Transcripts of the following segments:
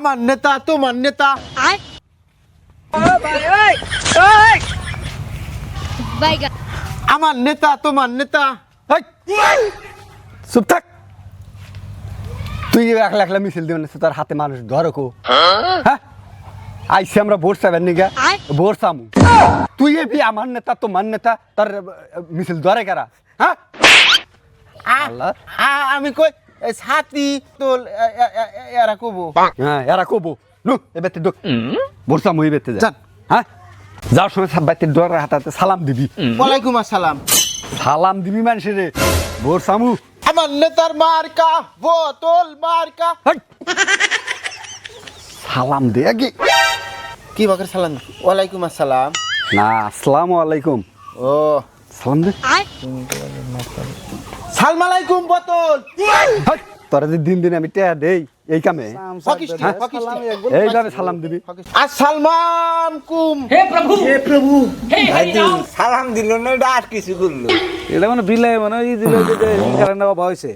আমার নেতা তোমার নেতা আমার নেতা তোমার নেতা! চুপ থাক। তুই একলা একলা মিছিল দিবেন তার হাতে মানুষ ধরো কো। হ্যাঁ? আইসি আমরা ভোট চাবেন নিগা ভোট চামু তুই এবি আমার নেতা তোমার নেতা তার মিছিল ধরে কারা? হ্যাঁ? আমি কই ছাতি তোল এরা কব হ্যাঁ এরা কবো নু এবার ভোট চামু এই বেতে যান। হ্যাঁ যাওয়ার সময় বাইতে ডর হাতাতে সালাম দিবি ওয়ালাইকুম আসসালাম সালাম দিবি মানুষের রে চামু আমার নেতার মার্কা বোতল মার্কা! সালাম দে আগে কি বাকের সালাম ওয়ালাইকুম আসসালাম না আসসালামু আলাইকুম ও সালাম দে। সালাম আলাইকুম বোতল। তোরা যে দিন দিন আমি টেয়া দেই এই কামে। পাকিস্তান হ্যাঁ? পাকিস্তান এইভাবে সালাম দিবি। আসসালাম কুম। সালাম দিল না এটা আর কিছু করল। এটা মানে বিলাই মানে ই দিল কারণে অভাব হয়েছে।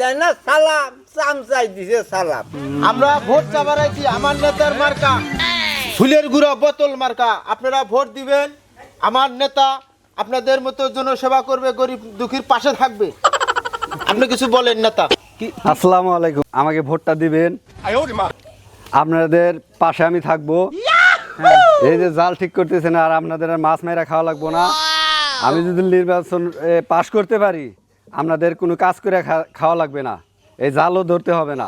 দেয় না সালাম চামচাই দিছে সালাম। আমরা ভোট চাবারাইছি আমার নেতার মার্কা। ফুলের গুঁড়া বোতল মার্কা। আপনারা ভোট দিবেন আমার নেতা আপনাদের মতো জনসেবা করবে গরিব দুঃখীর পাশে থাকবে। আপনি কিছু বলেন নেতা। আসসালামু আলাইকুম। আমাকে ভোটটা দিবেন। আপনাদের পাশে আমি থাকব। হ্যাঁ, এই যে জাল ঠিক করতেছেন আর আপনাদের আর মাছ মেরা খাওয়া লাগবো না। আমি যদি নির্বাচন পাশ করতে পারি আপনাদের কোনো কাজ করে খা- খাওয়া লাগবে না। এই জালও ধরতে হবে না।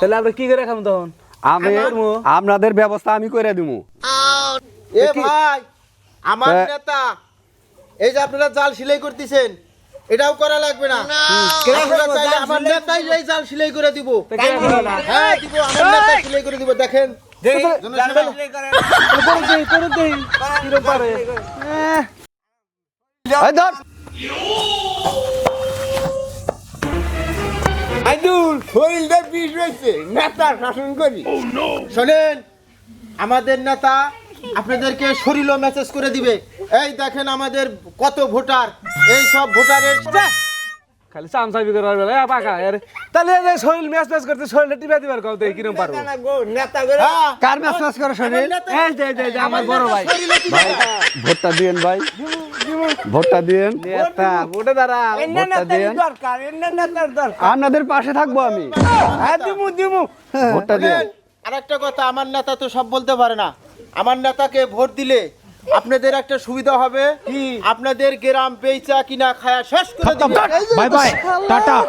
তাহলে আমরা কি করে খাম তখন? আমি আপনাদের ব্যবস্থা আমি করে দিব এ ভাই আমার হ্যাঁ। নেতা এই যে আপনারা জাল সেলাই করতেছেন এটাও করা লাগবে না। আমার নেতাই এই জাল সেলাই করে দিব। হ্যাঁ দিব আমার নেতা সেলাই করে দিব দেখেন। করি। শোনেন আমাদের নেতা আপনাদেরকে শরীরও মেসেজ করে দিবে। এই দেখেন আমাদের কত ভোটার। এই সব ভোটারের খালি চামচাবি করে বেলা এ পাকা আরে তাহলে এই শরীর ম্যাচ ম্যাচ করতে শরীরটা টিপা দিবার কাউ দেই কিরম পারব? নেতা না গো, করে হ্যাঁ, কার করে শরীর? এই এই যে, আমার বড় ভাই। ভোটটা দিয়েন ভাই। ভোটটা দিয়েন। নেতা ওটা দাঁড়া ভোটটা দিয়েন। দরকার এনে নেতার দরকার। আপনাদের পাশে থাকব আমি। হ্যাঁ দিমু দিমু ভোটটা দিয়েন। আর একটা কথা আমার নেতা তো সব বলতে পারে না। আমার নেতাকে ভোট দিলে আপনাদের একটা সুবিধা হবে। কি? আপনাদের গ্রাম বেচা কিনা খায়া শেষ করে দিবে। Bye bye tata.